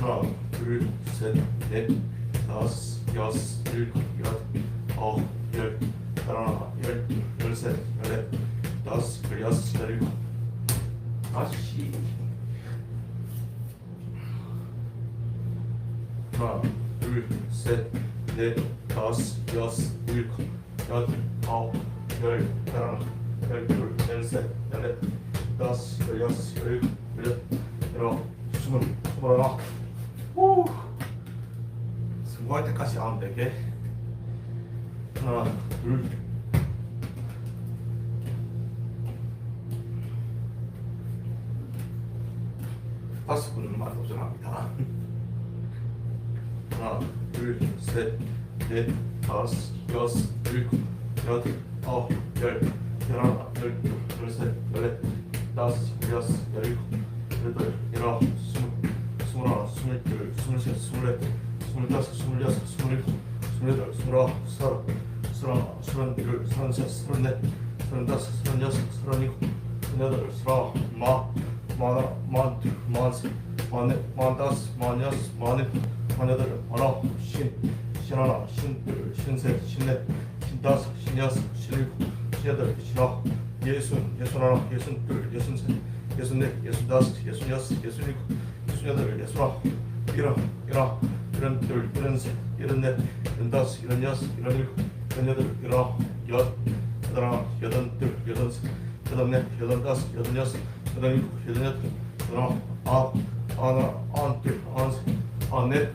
하나, 둘, 셋, 넷, 다섯, 여섯, 일곱, 여덟, 아홉, 열, 열하나, 열, 열셋, 열넷, 다섯, 열여섯, 열일곱. 아씨. 하나, 둘, 셋, 넷, 후. 성공할 때까지 하면 되게. 하나, 둘. 다섯 분만 도전합니다. 하나, 둘, 셋, 넷, 다섯, 여섯, 일곱, 여덟, 아홉, 열, 열하나, 열둘, 열셋, 열넷, 다섯, 여섯, 열일곱, 여덟, 열아홉, 스물, 스물둘, 스물셋, 스물넷, 스물다섯, 스물여섯, 스물일곱, 스물여덟, 스물아홉, 서른, 서른하나, 서른둘, 서른셋, 서른넷, 서른다섯, 서른여섯, 서른일곱, 서른여덟, 서른아홉, 마, 마하나, 마흔둘, 마흔셋, 마흔넷, 마흔다섯, 마흔여섯, 마흔일곱, 마흔여덟, 마흔아홉, 쉰, 쉰하나, 쉰둘, 쉰셋, 쉰넷, 쉰다섯, 쉰여섯, 쉰일곱, 쉰여덟, 쉰아홉, 예순, 예순하나, 예순둘, 예순셋, 예순넷, 예순다섯, 예순여섯, 예순일곱, 예순여덟, 예순아홉, 일흔, 일흔, 일흔 둘, 일흔 셋, 일흔 넷, 일흔 다섯, 일흔 여섯, 일흔 일곱, 일흔 여덟, 일흔아홉, 여, 여덟하나, 여덟 둘, 여덟 셋, 여덟 넷, 여덟 다섯, 여덟 여섯, 여덟 일곱, 여덟 여덟, 여덟 아홉, 아홉, 아흔하나, 아흔둘, 아흔셋, 아흔넷,